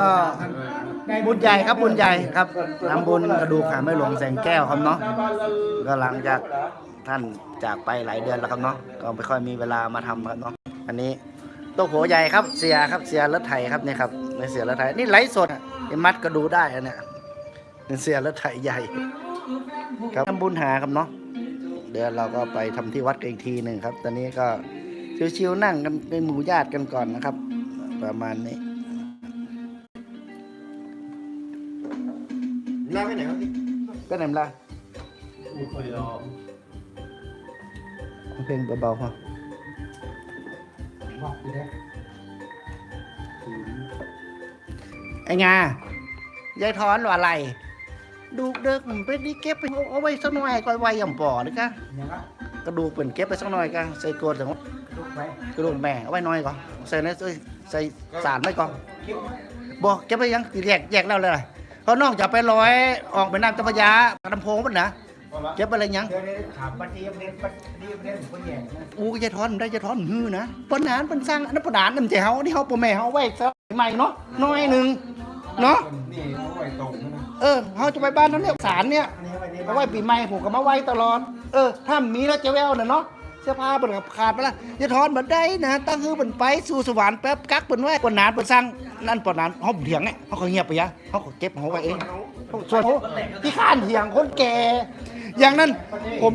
ก็บุญใหญ่ครับบุญใหญ่ครับทำบุญกระดูกขาไม่หลวงแสงแก้วครับเนาะก็หลังจากท่านจากไปหลายเดือนแล้วครับเนาะก็ไม่ค่อยมีเวลามาทำครับเนาะอันนี้โต๊ะโผใหญ่ครับเสียครับเสียรถไถครับนี่ครับในเสียรถไถนี่ไลฟ์สดไอ้มัดก็ดูได้อะเนี่ยเป็นเสียรถไถใหญ่ ครับทำบุญหาครับเนาะเดี๋ยวเราก็ไปทำที่วัดกันอีกทีหนึ่งครับ ตอนนี้ก็ชิวๆนั่งกันเป็นหมู่ญาติกันก่อนนะครับ ประมาณนี้ ลาไปไหนวะพี่ก็ไหนล่ะไม่ค่อยรอเพลงเบาๆพอบอกอยู่นะไอ้งายายถอนว่าอะไร ดูกเด็กมันเป็นนี่เก็บไปเอาเอาไว้สักหน่อยก็ไว้ยำปอนี่กะยังละกระดูกเป็นเก็บไปสักหน่อยกะใส่กรวดถึงลุกไปกระดูกแม่เอาไว้หน่อยก่อนใส่ในใส่ใส่สารไว้ก่อนคิ้วบอกเก็บไปยังแยกแยกแล้วเลยเพ ราะนอกจากไปร้อยออกไปน้ำเจ้าพระยาลำโพงมันนะเก็บไปอะไรยังเดี๋ยวนี้ถามปฏิบัติปฏิบัติคนแย่นะอู้ยายถอนได้ยายถอนหื้อนะปนานเป็นสร้างอันนั้นปนานนั่นใจเฮานี่เฮาปแม่เฮาไว้ซะใหม่เนาะน้อยหนึ่งเนาะนี่เขาไว้ตรงนะเออเขาจะไปบ้านนั้นเนี่ยสารเนี่ยอันนี้ไว้ในเอาไว้ปีใหม่ผมก็มาไว้ตลอด เออถ้ามีแล้วจะแววน่ะเนาะ เสื้อผ้าเปิดกับขาดไปละจะถอนบันได้นะตั้งคือเปินไปสู่สวรรค์แป๊บกักเปินไว้ปนนานเปินสร้างนั่นปนนานเขาเถียงไงเขาก็เงียบไปยะเขาก็เก็บของเขาไว้เองส่วนที่ข้านเถียงคนแก่อย่างนั้นผม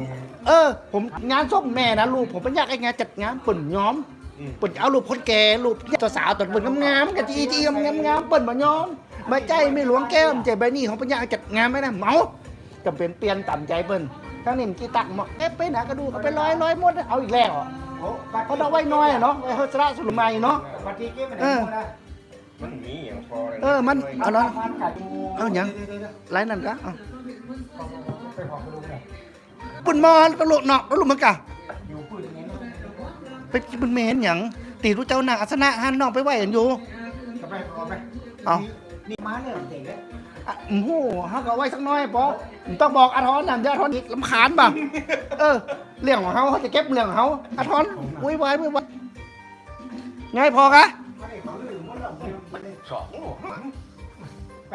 เออ ผมงานส้มแม่นะลูกผมเป็นอยากไอ้งานจัดงานเปิ่นย้อมเปิ่นเอารูปคนแก่รูปสาวตอนเปิ่นงามๆกันจีจีงามๆเปิ่นมาย้อมมาใจไม่หลวงแก้วใจใบนี้ของปัญญาจัดงานไหมนะเมาจำเป็นเปลี่ยนต่ำใจเปิ่น ทั้งนี้มันกี่ตักหมอเอ๊ะไปไหนก็ดูเอาไปร้อยร้อยหมดเอาอีกแล้วโอ้เพราะเราไว้น้อยอะเนาะไว้เฮาสระสุลไมเนาะปฏิเก็บไปไหนหมดนะมันมีอย่างพอเลยเออมันเอาเนาะพันกัดเอาหยังไรนั่นกะเอาไปหอกกระดูกเนี่ยปุ่นมอตลกเนาะตลกมันกะอยู่ปืนอย่างนี้ไปปุ่นเมนหยังตีรู้เจ้าหน้าอาสนะหันน้องไปไหวกันอยู่เอาไปเอาไปเอานี่ม้าเนี่ยเด็กเลยอะ โอ้โหฮักเอาไว้สักหน้อยปอต้องบอกอาทอนนะอย่าอาทอนอีกลำคาญป่ะเออ เรื่องของเขาเขาจะเก็บเรื่องของเขาอาทอนอุ้ยวายอุ้ยวายไงพอกะสองไป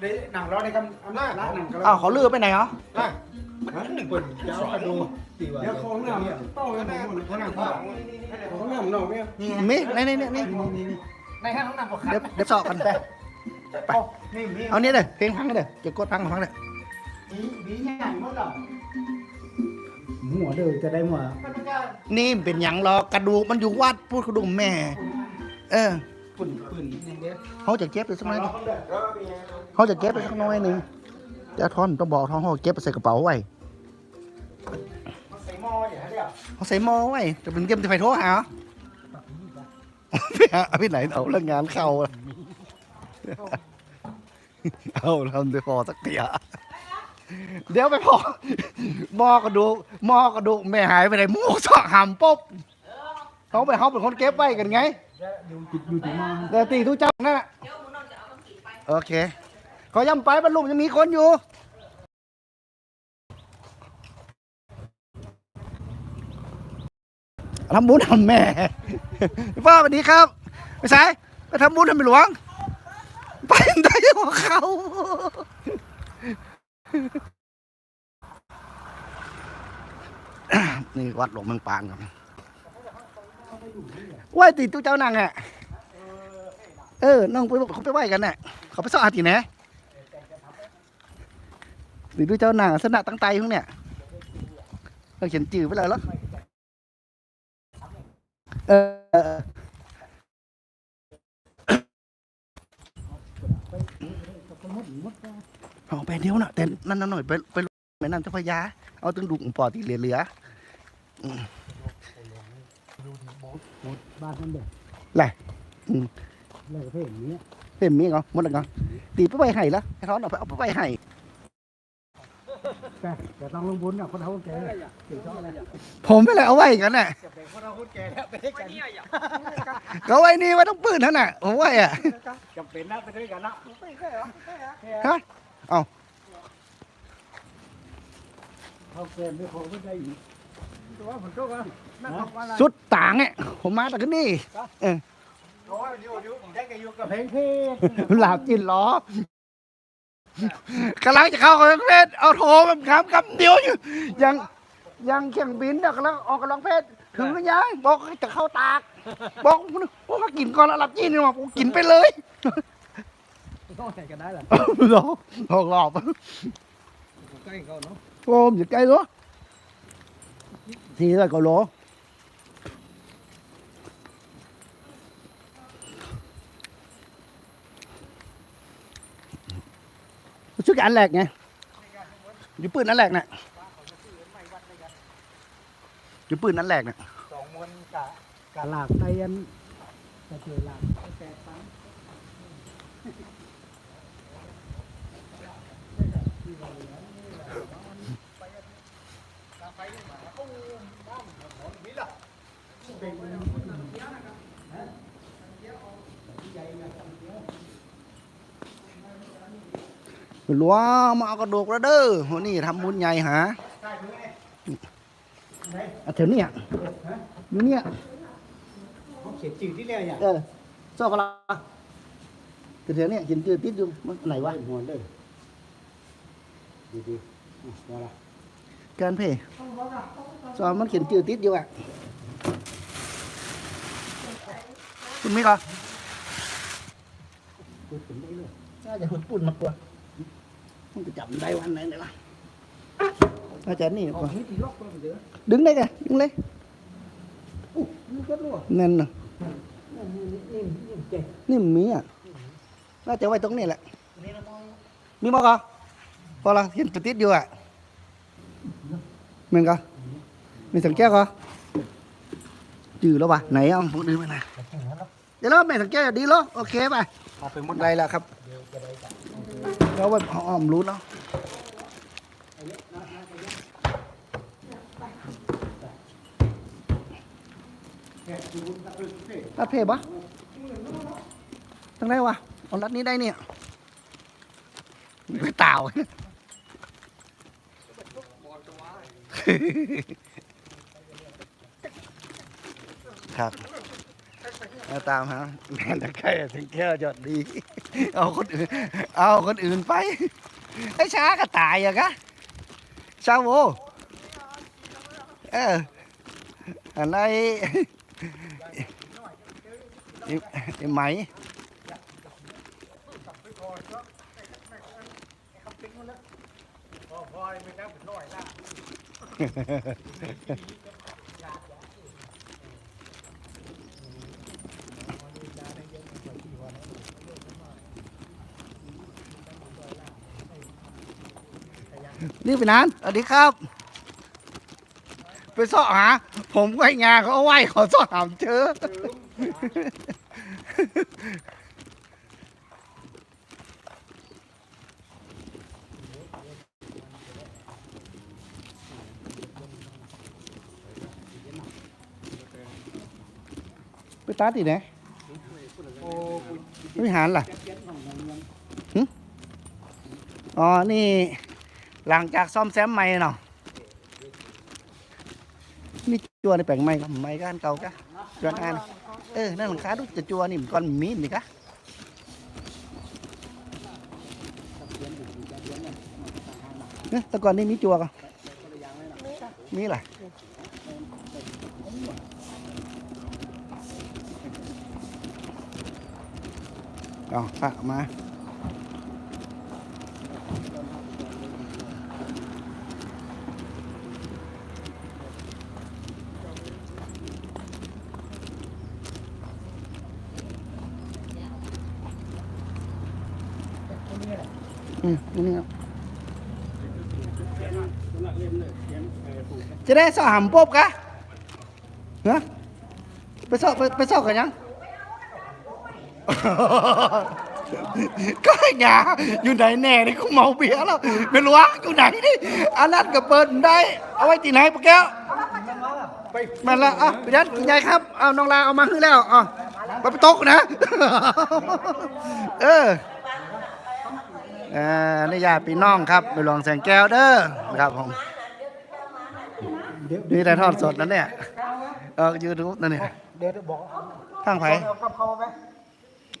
เดี๋ยวหนังเราในกำอำนาจละหนังเราอ้าวเขาลือไปไหนเหรอได้หนึ่งคนเดี๋ยวเอาดูเดี๋ยวของเนี่ยเป้ากันหมดขนาดข้างของเนี่ยมันเอาไม่มีในในในนี่นี่นี่นี่ในห้างน้ำก็ขาดเดี๋ยวเดี๋ยวสอบกันไป ไป นี่มีเอาเนี่ยเลยเพลงพังเลยเดี๋ยวกดพังพังเลยมีมีใหญ่หมดอะหัวเดือจะได้หัวนี่เป็นหยังหรอกกระดูกมันอยู่วัดพูดกระดูกแม่ เออปุ่นปุ่นอย่างเดียวเขาจะเก็บไปสักหน่อยหนึ่งเขาจะเก็บไปสักหน่อยหนึ่งเดี๋ยวทอนต้องบอกทอนเขาเก็บไปใส่กระเป๋าไว้ใส่หม้ออย่างเดียวเขาใส่หม้อไว้จะเป็นเกมจะไปโทรหาเหรอไปหาพี่ไหนเอาเรื่องงานเข้าอะ เอาทำไปพอสักเตียเดี๋ยวไปพอหม้อกระดูกหม้อกระดูกแม่หายไปไหนหมูสอกหำปุ๊บเขาไปเขาเป็นคนเก็บไว้กันไงเดี๋ยวตีทุกเจ้านั่นแหละโอเคขอย้ำไปบรรลุยังมีคนอยู่ทำบุญทำแม่ป้าสวัสดีครับไปสายไปทำบุญทำหลวง ไปได้หัวเขา นี่วัดหลวงเมืองปานครับไหว้ติดตู้เจ้านางอะ เออ น้องไปเขาไปไหว้กันน่ะ เขาไปสอาที่ไหนติดตู้เจ้านางสนะตั้งใจพวกเนี่ยเราเขียนจื่อไปเลยหรอเออ เออเอาไปเดียวนะแต่นั่นนั่นหน่อยไปไปไปนั่นเจ้าพระยา เอาตึงดุงปอที่เหลือเหลือบ้านมันเด็กแหละอืมเลยประเภทนี้เห็นมีเหรอหมดแล้วเหรอตีไปไปให้ละไอ้ท้อนเอาไปเอาไปไปให้แต่แต่ต้องลงบุญอะคนเท่าแก่ถึงชอบอะไรผมไปเลยเอาไว้กันน่ะจะเป็นคนเท่าคนแก่แล้วไปด้วยกันเขาไว้นี่ไว้ต้องปืนเท่าน่ะผมไว้อะจำเป็นนะไปด้วยกันนะไม่ใช่เหรอฮะ เขาเกินไม่พอไม่ได้อีกแต่ว่าผมก็ว่านั่งบอกว่าอะไรสุดต่างอะผมมาแต่ก็นี่เออเอเพลงเพลงหลาบจินล้อกำลังจะเข้ากับเพศเอาโทรมันคำคำเดียวอยู่ยังยังเครื่องบินเนี่ยกำลังออกกำลังเพศถึงหรือยังบอกจะเข้าตาก บอกพวกมากินก่อนแล้วหลับจีนเนี่ยมากินไปเลยต้องไหนกันได้ล่ะหลอกหลอกหลอกใกล้เขาเนาะ โอ้มอย่ใกล้ตัวทีละก็โลชุดอันแรกไงอยู่ปืนอันแรกน่ะอยู่ปืนอันแรกน่ะสองมวนกะกะหลากไตอันกะเจอหลากแปดตันหลวง มาเอากระดูกแล้วเด้อวันนี้ทำบุญใหญ่หาอะแถวเนี้ยอยู่เนี่ยเขาเขียนจืดที่เรียกอย่างเออซอกกะลาคือแถวเนี้ยกินจืดติดอยู่มันไหนวะหัวเด้อดีดีว่าละ การเพ่ซอมันเขียนจืดติดอยู่อะคุณมิกเหรอพูดถึงได้เลยน่าจะหุ่นปุ่นมากกว่ามันจะจับได้วันไหนเนี่ยวะน่าจะนี่ออกกว่านี่ตีล็อกก็เดือดึงได้ไงดึงเลยอู้นี่ก็รั่วแน่นน่ะนี่นี่นี่เจ๋งนี่มันมีอะน่าจะไว้ตรงนี้แหละมีมั้งก็พอละเห็นจุดติดอยู่อะ มือนกันมีสังเกตก็จืดแล้วปะไหนเอาผมดึงมาหน่อยเดี๋ยวแล้วไม่สังเกตดีแล้วโอเคไปเอาไปหมดได้แล้วครับแล้วไว้อ้อมรู้เนาะรัดเพปะตั้งได้วะเอารัดนี้ได้เนี่ยไปเต่า ครับเอาตามฮะแม่ตะไคร้ถึงแก้วจอดดี เอาคนอื่น เอาคนอื่นไป ไอ้ช้าก็ตายอะกะชาวโวเอออะไรไอ้ไหม นี่ไปนานสวัสดีครับ ไปซ่อหา ผมไหวงานเขาเอาไหวขอซ่อหามเจอ ไปตาตีไหนโอ้วิหารล่ะอ๋อ นี่หลังจากซ่อมแซมใหม่เนาะมีจัวในแปลงใหม่กับใหม่กันเก่ากะจัวงานเออ นั่นหลังคาดูจะจัวนี่มันก้อนมีนนี่กะเนี่ยแต่ก่อนนี่มีจัวกะมีอะไร อ๋อฝากมาอืมนี่ครับจะได้สอหำปุ๊บกะเนะไปสอบไปไปสอบกันยัง ก็ไอ้หยาอยู่ไหนแน่นี่กูเมาเบียร์แล้วไม่รู้ว่าอยู่ไหนนี่อันนั้นก็เปิดได้ เอาไว้ที่ไหนปะแก้วมาแล้วอะไปยันคุณยายครับเอาน้องลาเอามาขึ้นแล้วอะไปไปตกนะ เอออ่านี่ญาติพี่น้องครับไปหลวงแสงแก้วเด้อครับผมนี่ได้ทอดสดนั่นเนี่ยเออยูทูบนั่นเนี่ยเดี๋ยวบอกข้างไผเ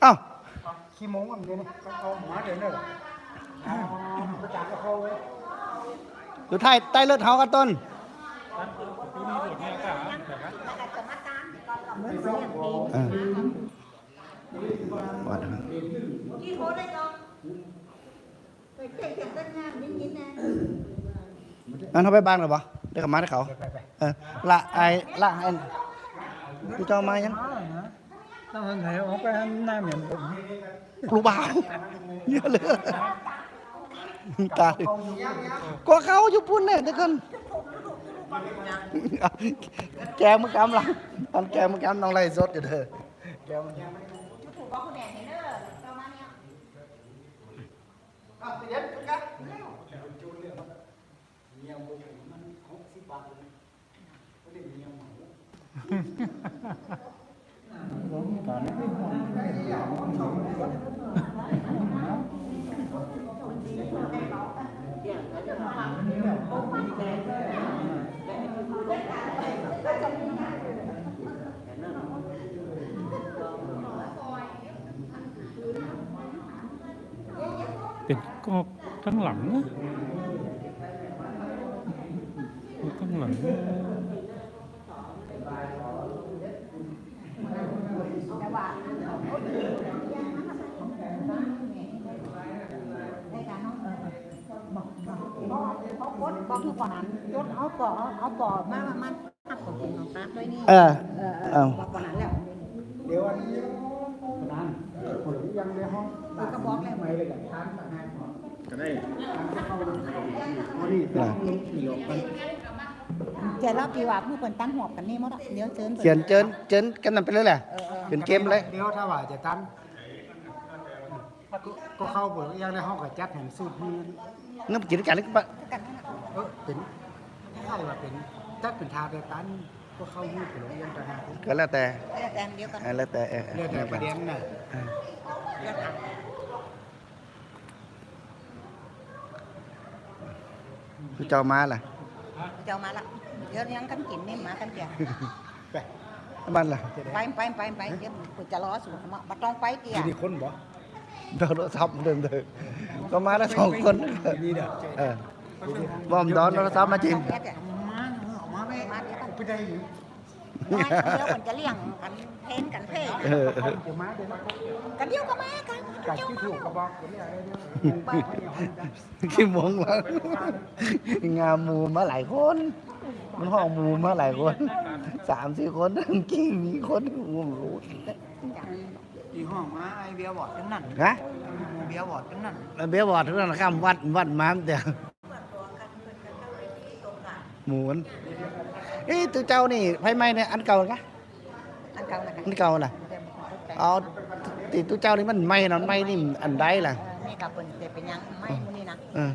อากับเขาไปเอ้าขี้โมงกันเดี๋ยวนี้กับเขาหมาเดี๋ยวนี้ประจานกับเขาไว้อยู่ท้ายใต้เลือดเฮากันต้นเออว่าเถอะที่โพสได้ลองไปเจ๊กันตั้งงานนิดๆนะนั่นเขาไปบ้านหรือเปล่าเดี๋ยวกลับมาให้เขาไปไปเออละไอ้ละไอ้พี่เจ้ามายัง ต้องไหนออกไปหน้าเหมือนผมรูบ่าเยอะเลยตายก็เขาอยู่พุ่นเนี่ยทุกคนแกมึงกำลังตอนแกมึงกำลังไล่สดอยู่เถอะแกมึงถูกบอกคุณแดงเห็นเด้อประมาณเนี้ย เป็นกอกข้างหลังนะข้างหลัง ได้การเนาะเออบอก บอกเขาโพสบอกคือก่อนนั้นยศเอาก่อเอาก่อมามามันหักของคุณของตาด้วยนี่เออเออเอาบอกก่อนนั้นแล้วเดี๋ยวอันนี้นั้นผมยังในห้องคือก็บอกแล้วไม่เลยกันทานต่างหากก็ได้วันนี้ต้องลงเหนียวกันเจ๊รับกี่ว่าผู้คนตั้งหัวกันนี่มั้งเดี๋ยวเชิญเขียนเจินเจินกันนั่นไปเลยแหละเป็นเกมเลยเดี๋ยวถ้าว่าจะตัน ก็เข้าเบิกยังในห้องกับจัดแห่งสูตรนี้นั่นกิจการนี่ก็กันนั่นน่ะเออเป็นถ้าว่าเป็นจัดเป็นทาแบบตันก็เข้ามือไปลงยังต่างหากก็แล้วแต่แล้วแต่เดียวกันเออแล้วแต่เออเรื่องแต่ประเด็นน่ะแล้วกันคือเจ้ามาล่ะเจ้ามาละเดี๋ยวยังกันกินนี่มากันแก่ไปบ้านล่ะไปไปไปไปเดี๋ยวกูจะรอสูงมาบัต้องไปเกี่ยทีนี้คนบ่เรา โทรศัพท์เดิมเดิมก็มาแล้วสองคนนี่เด้อเออบอมดอนโทรศัพท์มาจริงมาเดี๋ยวมาไปมาเดี๋ยวกันไปได้อยู่ไม่เดี๋ยวมันจะเลี้ยงกันเพนกันเพ่เออเออเดี๋ยวมาเดี๋ยวมากันเดียวก็มากันกัดที่ถูกกระบอกเดี๋ยวอะไรเดี๋ยวกี่โมงแล้วงามหมูมาหลายคน มันห้องหมูมาหลายคนสามสี่คนกี่มีคนกูไม่รู้ อีห้องมาไอเบียร์บอดจังนั่นฮะเบียร์บอดจังนั่นเบี้ยบอดทุกท่านข้ามวัดวัดมาแต่หมูนเอ้ยตัวเจ้านี่ไฟไหม้เนี่ยอันเก่านะอันเก่านะกันอันเก่าล่ะเอาติดตัวเจ้านี่มันไหม้นอนไหม้นี่อันใดล่ะนี่กับเป็นแต่เป็นยังไม่มูนี่นะเออ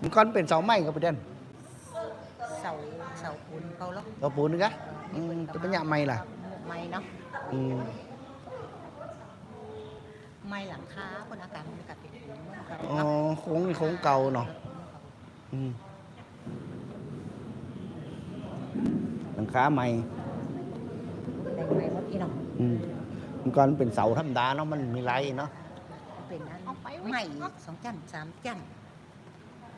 มันก้อนเป็นเสาไหม้กับประเด็นเสาเสาปูนเขาล็อกเสาปูนนี่กะอืมจะเป็นยังไงล่ะไม่เนาะอืม ไม่หลังคาคนอากาศมันกับเป็นปูนมันกับอ๋อโค้งนี่โค้งเก่าเนาะอืมหลังคาใหม่แต่งใหม่หมดอีเนาะอืมมันก่อนเป็นเสาธรรมดาเนาะมันมีไรเนาะเป็นอันใหม่สองจันสามจัน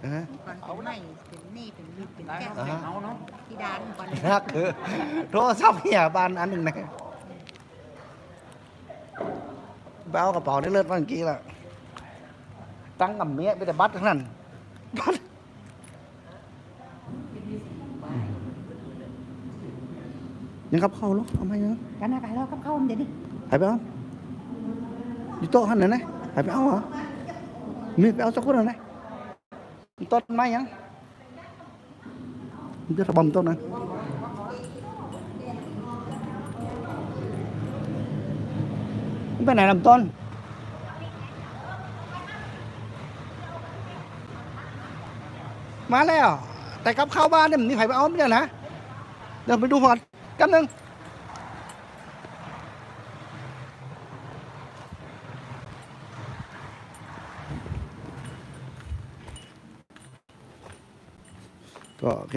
อ่าฮะก่อนเป็นใหม่เป็นนี่เป็นลูกเป็นแก้วอ่าฮะเอาเนาะ ที่ดานก่อนนักคือโทรศัพท์เหียบานอันหนึ่งนะ ไปเอากระเป๋าได้เลิศเมื่อกี้ล่ะตั้งกับเมียไปแต่บัตรทั้งนั้นบัตรยังกับเข้าหรอเอามายังกันนะไปแล้วกับเข้าเดี๋ยวนี้ไปไปเอาอยู่โต๊ะหันน่ะนะไปไปเอาเหรอมีไปเอาสักคนหนึ่งนะต้นไม้ยังมันจะระบำต้นนะมัน ไปไหนลำต้น มาแล้ว แต่กับข้าวบ้านเนี่ยมันมีไผไปเอาไม่ได้นะ เดี๋ยวไปดูก่อนกันหนึ่งก็แค่นี้